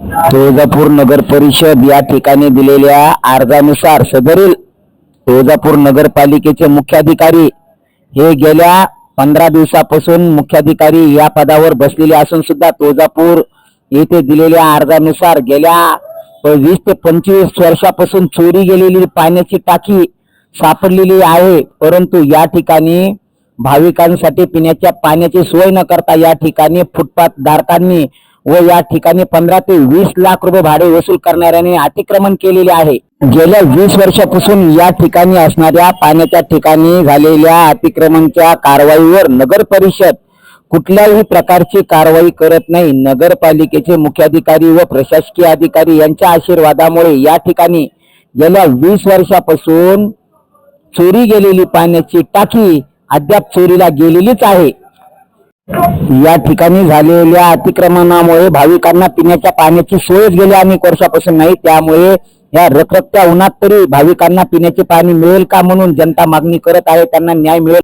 तुळजापूर नगर परिषद या ठिकाणी दिलेल्या अर्जानुसार सदरील तुळजापूर नगरपालिकेचे मुख्याधिकारी हे गेल्या पंधरा दिवसापासून मुख्याधिकारी या पदावर बसलेले असून सुद्धा तुळजापूर येथे दिलेल्या अर्जानुसार गेल्या वीस ते पंचवीस वर्षापासून चोरी गेलेली पाण्याची टाकी सापडलेली आहे. परंतु या ठिकाणी भाविकांसाठी पिण्याच्या पाण्याची सोय न करता या ठिकाणी फुटपाथ धारकांनी व या ठिकाणी पंधरा ते वीस लाख रुपये भाडे वसूल करणाऱ्यांनी अतिक्रमण केलेले आहे. गेल्या वीस वर्षापासून या ठिकाणी असणाऱ्या पाण्याच्या ठिकाणी झालेल्या अतिक्रमणच्या कारवाईवर नगर परिषद कुठल्याही प्रकारची कारवाई करत नाही. नगरपालिकेचे मुख्याधिकारी व प्रशासकीय अधिकारी यांच्या आशीर्वादामुळे या ठिकाणी गेल्या वीस वर्षापासून चोरी गेलेली पाण्याची टाकी अद्याप चोरीला गेलेलीच आहे. या ठिकाणी झालेल्या अतिक्रमणामुळे भाविकांना पिण्याच्या पाण्याची सोयच गेल्या अनेक वर्षापासून नाही. त्यामुळे या रखरखत्या उन्हात तरी भाविकांना पिण्याचे पाणी मिळेल का म्हणून जनता मागणी करत आहे. त्यांना न्याय मिळेल